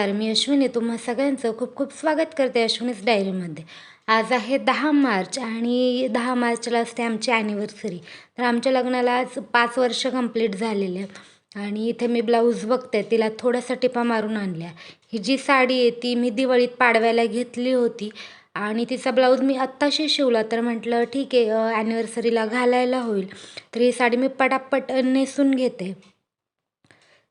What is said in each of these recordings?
नमस्कार मी अश्विनी. तुम्हा सगळ्यांचं खूप खूप स्वागत करते अश्विनीच डायरीमध्ये. आज आहे दहा मार्च आणि दहा मार्चला असते आमची ॲनिव्हर्सरी तर आमच्या लग्नाला आज पाच वर्ष कंप्लीट झालेले आहेत. आणि इथे मी ब्लाऊज बघते तिला थोडासा टिपा मारून आणल्या. ही जी साडी आहे ती मी दिवाळीत पाडव्याला घेतली होती. आणि तिचा ब्लाऊज मी आत्ताशी शिवला तर म्हटलं ठीक आहे ॲनिव्हर्सरीला घालायला होईल. तर ही साडी मी पटापट नेसून घेते.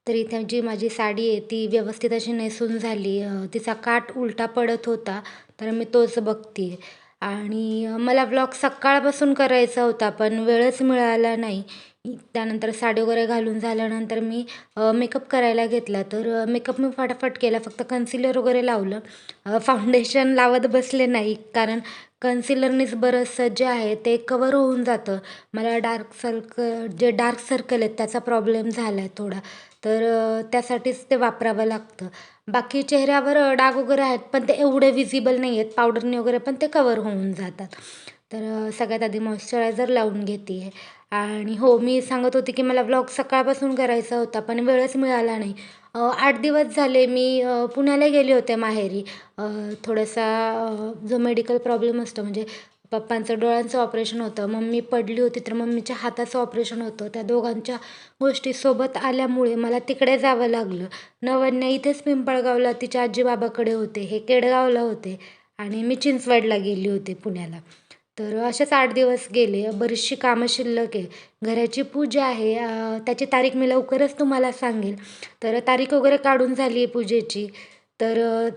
तर इथे जी माझी साडी आहे ती व्यवस्थित अशी नेसून झाली. तिचा काठ उलटा पडत होता तर मी तोच बघते. आणि मला ब्लॉग सकाळपासून करायचा होता पण वेळच मिळाला नाही. त्यानंतर साडी वगैरे घालून झाल्यानंतर मी मेकअप करायला घेतला. तर मेकअप मी फटाफट केला. फक्त कन्सिलर वगैरे लावलं. फाउंडेशन लावत बसले नाही कारण कन्सिलरनेच बरंचसं जे आहे ते कवर होऊन जातं. मला डार्क सर्कल जे डार्क सर्कल आहेत त्याचा प्रॉब्लेम झाला आहे थोडा. तर त्यासाठीच ते वापरावं लागतं. बाकी चेहऱ्यावर डाग वगैरे आहेत पण ते एवढे विजिबल नाही आहेत पावडरने वगैरे पण ते कवर होऊन जातात. तर सगळ्यात आधी मॉइश्चरायझर लावून घेते. आहे आणि हो मी सांगत होते की मला ब्लॉग सकाळपासून करायचा होता पण वेळच मिळाला नाही. आठ दिवस झाले मी पुण्याला गेले होते माहेरी. थोडासा जो मेडिकल प्रॉब्लेम असतो म्हणजे पप्पांचं डोळ्यांचं ऑपरेशन होतं. मम्मी पडली होती तर मम्मीच्या हाताचं ऑपरेशन होतं. त्या दोघांच्या गोष्टी सोबत आल्यामुळे मला तिकडे जावं लागलं. नवन्या इथेच पिंपळगावला तिच्या आजीबाबाकडे होते. हे केडगावला होते आणि मी चिंचवडला गेली होती पुण्याला. तर असेच आठ दिवस गेले. बरीचशी कामं शिल्लक आहे. घराची पूजा आहे. त्याची तारीख मी लवकरच तुम्हाला सांगेल. तर तारीख वगैरे काढून झाली आहे पूजेची. तर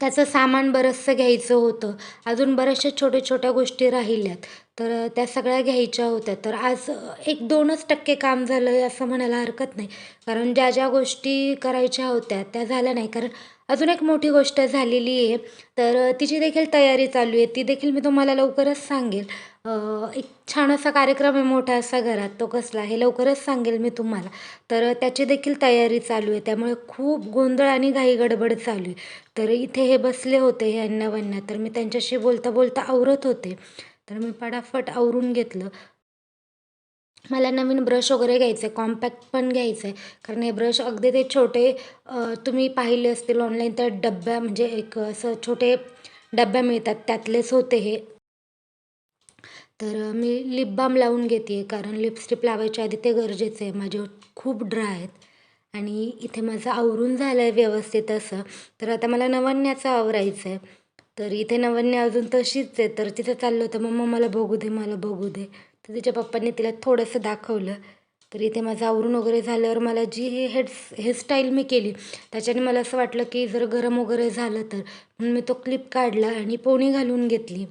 त्याचं सामान बरंचसं घ्यायचं होतं. अजून बऱ्याचशा छोट्या छोट्या गोष्टी राहिल्यात. तर त्या सगळ्या घ्यायच्या होत्या. तर आज एक दोनच टक्के काम झालं आहे असं म्हणायला हरकत नाही. कारण ज्या ज्या गोष्टी करायच्या होत्या त्या झाल्या नाही. कारण अजून एक मोठी गोष्ट झालेली आहे. तर तिची देखील तयारी चालू आहे. ती देखील मी तुम्हाला लवकरच सांगेल. एक छान असा कार्यक्रम आहे मोठा असा घरात. तो कसला हे लवकरच सांगेल मी तुम्हाला. तर त्याची देखील तयारी चालू आहे. त्यामुळे खूप गोंधळ आणि घाई गडबड चालू आहे. तर इथे हे बसले होते हे अन्नवन्या तर मी त्यांच्याशी बोलता बोलता आवरत होते. तर मी पटापट आवरून घेतलं. मला नवीन ब्रश वगैरे घ्यायचं आहे कॉम्पॅक्ट पण घ्यायचं आहे कारण हे ब्रश अगदी ते छोटे तुम्ही पाहिले असतील ऑनलाईन त्या डब्या म्हणजे एक असं छोटे डब्या मिळतात त्यातलेच होते हे. तर मी लिप बाम लावून घेते आहे कारण लिपस्टिक लावायच्या आधी ते गरजेचं आहे. माझे खूप ड्राय आहेत. आणि इथे माझं आवरून झालं आहे व्यवस्थित असं. तर आता मला नवन्याचं आवरायचं आहे तर इथे नवन्या अजून तशीच आहे तर तिथं चाललं होतं मम्मा मला बघू दे मला बघू दे. तर तिच्या पप्पांनी तिला थोडंसं दाखवलं. तर इथे माझं आवरून वगैरे झाल्यावर मला जी हे हेड्स हेअरस्टाईल मी केली त्याच्याने मला असं वाटलं की जर गरम वगैरे झालं तर. म्हणून मी तो क्लिप काढला आणि पोणी घालून घेतली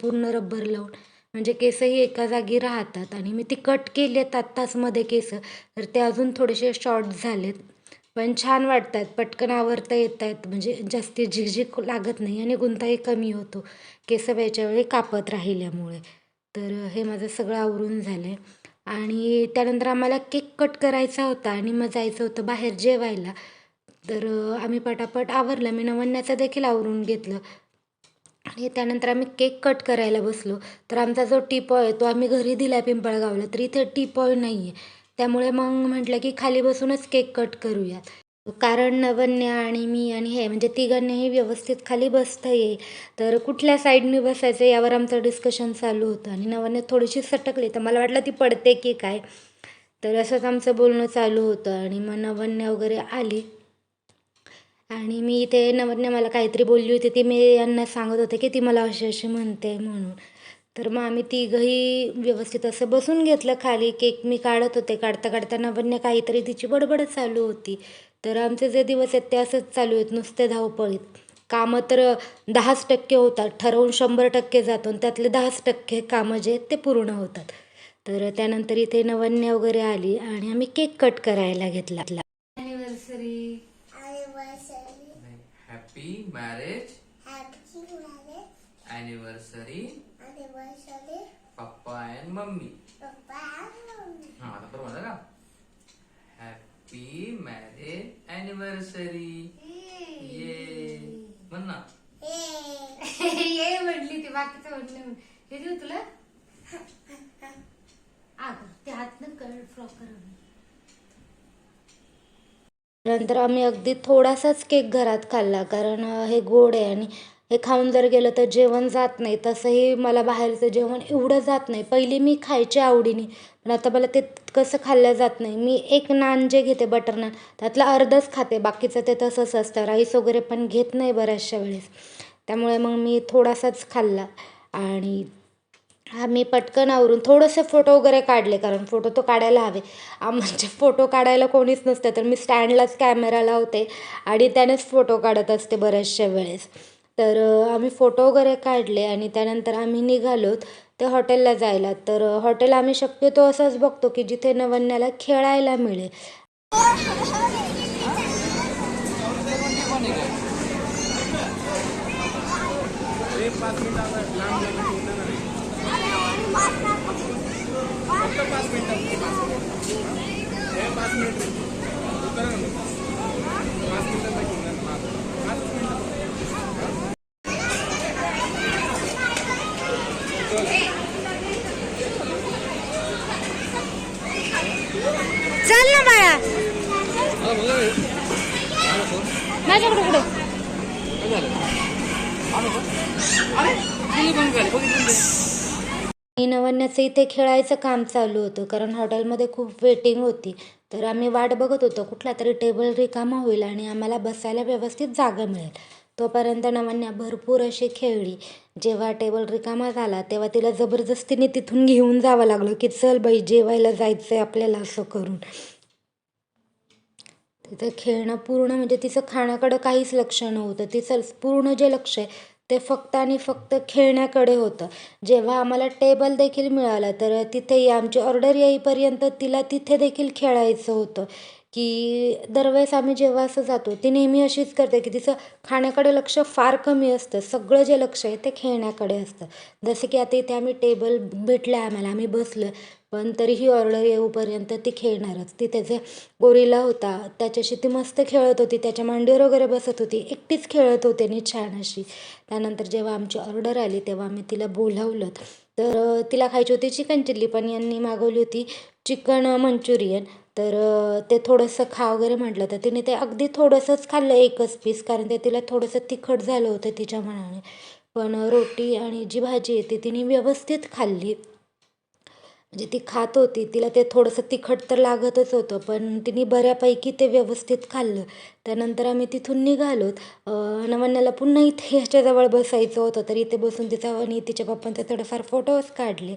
पूर्ण रब्बर लावून. म्हणजे केसही एका जागी राहतात आणि मी ती कट केली आहेत आत्ताचमध्ये केस. तर ते अजून थोडेसे शॉर्ट झालेत. पण छान वाटतात पटकन आवरता येत आहेत म्हणजे जास्ती झिकझिक लागत नाही आणि गुंताही कमी होतो. केस व्यायच्या वेळी कापत राहिल्यामुळे. तर हे माझं सगळं आवरून झालं आहे आणि त्यानंतर आम्हाला केक कट करायचा होता आणि मग जायचं होतं बाहेर जेवायला. तर आम्ही पटापट आवरलं. मी नवन्याचं देखील आवरून घेतलं. आणि त्यानंतर आम्ही केक कट करायला बसलो. तर आमचा जो टीपॉय आहे तो आम्ही घरी दिला आहे पिंपळगावला. तर इथे टीपॉय नाही आहे त्यामुळे मग म्हटलं की खाली बसूनच केक कट करूयात. कारण नवन्या आणि मी आणि हे म्हणजे तिघांनाही व्यवस्थित खाली बसता येईल तर कुठल्या साईडने बसायचं यावर आमचं डिस्कशन चालू होतं आणि नवन्या थोडीशी सटकली. तर मला वाटलं ती पडते की काय? तर असंच आमचं बोलणं चालू होतं आणि मग नवन्या वगैरे आली. आणि मी इथे नवन्या मला काहीतरी बोलली होती. ती मी यांना सांगत होते की ती मला अशी अशी म्हणते म्हणून. तर मग आम्ही तिघंही व्यवस्थित असं बसून घेतलं खाली. केक मी काढत होते. काढता काढता नवन्या काहीतरी तिची बडबड चालू होती. तर आमचे जे दिवस आहेत ते असंच चालू आहेत नुसते धावपळीत. कामं तर दहाच टक्के होतात. ठरवून शंभर टक्के जातो आणि त्यातले दहाच टक्के कामं जे आहेत ते पूर्ण होतात. तर त्यानंतर इथे नवन्या वगैरे आली आणि आम्ही केक कट करायला घेतला. Happy marriage papa and mummy papa and mommy. हा आता बरोबर झालं का हॅपी मॅरेज अॅनिव्हर्सरी ये म्हण ना Hey, ये म्हटली ती बाकीचं म्हटलं नाही. हे देऊ तुला आ ते हात न फ्रॉक कर त्यानंतर आम्ही अगदी थोडासाच केक घरात खाल्ला कारण हे गोड आहे आणि हे खाऊन जर गेलं तर जेवण जात नाही. तसंही मला बाहेरचं जेवण एवढं जात नाही. पहिली मी खायचे आवडीने पण आता मला ते कसं खाल्लं जात नाही. मी एक नान जे घेते बटर नान त्यातलं अर्धच खाते. बाकीचं ते तसंच असतं. राईस वगैरे पण घेत नाही बऱ्याचशा वेळेस. त्यामुळे मग मी थोडासाच खाल्ला. आणि आम्ही पटकन आवरून थोडेसे फोटो वगैरे काढले कारण फोटो तो काढायला हवे. म्हणजे फोटो काढायला कोणीच नसतं तर मी स्टँडलाच कॅमेरा लावते आणि त्यानेच फोटो काढत असते बऱ्याचशा वेळेस. तर आम्ही फोटो वगैरे काढले आणि त्यानंतर आम्ही निघालोत ते हॉटेलला जायला. तर हॉटेल आम्ही शक्यतो असंच बघतो की जिथे नवन्याला खेळायला मिळेल. चल ना बाळा माझ्याकडे कुठे? नवन्याचं इथे खेळायचं काम चालू होतं कारण हॉटेलमध्ये खूप वेटिंग होती. तर आम्ही वाट बघत होतो कुठला तरी टेबल रिकामा होईल आणि आम्हाला बसायला व्यवस्थित जागा मिळेल. तोपर्यंत नवन्या भरपूर अशी खेळली. जेव्हा टेबल रिकामा झाला तेव्हा तिला जबरदस्तीने तिथून घेऊन जावं लागलं की चल बाई जेवायला जायचं आहे आपल्याला असं करून. तिचं खेळणं पूर्ण म्हणजे तिचं खाण्याकडं काहीच लक्ष नव्हतं. तिचं पूर्ण जे लक्ष आहे ते फक्त आणि फक्त खेळण्याकडे होतं. जेव्हा आम्हाला टेबल देखील मिळाला तर तिथे आमची ऑर्डर येईपर्यंत तिला तिथे देखील खेळायचं होतं. की दरवेळेस आम्ही जेव्हा असं जातो ती नेहमी अशीच करते की तिचं खाण्याकडे लक्ष फार कमी असतं. सगळं जे लक्ष आहे ते खेळण्याकडे असतं. जसं की आता इथे आम्ही टेबल भेटलं आहे आम्हाला आम्ही बसलो पण तरीही ऑर्डर येऊपर्यंत ती खेळणारच. ती त्याचे गोरीला होता त्याच्याशी ती मस्त खेळत होती त्याच्या मांडीवर वगैरे बसत होती एकटीच खेळत होते आणि छान अशी. त्यानंतर जेव्हा आमची ऑर्डर आली तेव्हा आम्ही तिला बोलावलं. तर तिला खायची होती चिकन चिल्ली पण यांनी मागवली होती चिकन मंचुरियन. तर ते थोडंसं खा वगैरे म्हटलं तर तिने ते अगदी थोडंसंच खाल्लं एकच पीस कारण ते तिला थोडंसं तिखट झालं होतं तिच्या मनाने. पण रोटी आणि जी भाजी आहे ती तिने व्यवस्थित खाल्ली. म्हणजे ती खात होती. तिला ते थोडंसं तिखट तर लागतच होतं पण तिने बऱ्यापैकी ते व्यवस्थित खाल्लं. त्यानंतर आम्ही तिथून निघालोत अं, नवन्याला पुन्हा इथे ह्याच्याजवळ बसायचं होतं. तर इथे बसून तिचा आणि तिच्या पप्पांचे थोडेफार फोटोज काढले.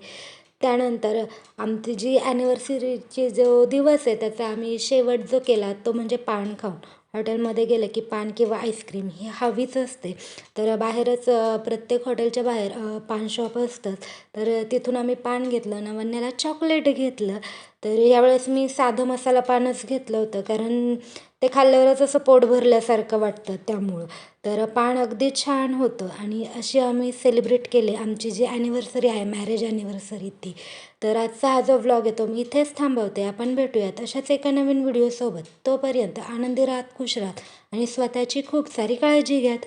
त्यानंतर आमची जी ॲनिव्हर्सरीची जो दिवस आहे त्याचा आम्ही शेवट जो केला तो म्हणजे पान खाऊन. हॉटेलमध्ये गेलं की पान किंवा आईस्क्रीम ही हवीच असते. तर बाहेरच प्रत्येक हॉटेलच्या बाहेर पान शॉप असतंच तर तिथून आम्ही पान घेतलं नवन्याला चॉकलेट घेतलं. तर यावेळेस मी साधं मसाला पानच घेतलं होतं. कारण ते खाल्ल्यावरच असं पोट भरल्यासारखं वाटतं त्यामुळं. तर पान अगदी छान होतं आणि अशी आम्ही सेलिब्रेट केले. आमची जी ॲनिव्हर्सरी आहे मॅरेज ॲनिव्हर्सरी ती. तर आजचा हा जो व्लॉग आहे तो मी इथेच थांबवते. आपण भेटूयात अशाच एका नवीन व्हिडिओसोबत तोपर्यंत आनंदी राहत खुश राहत आणि स्वतःची खूप सारी काळजी घ्यात.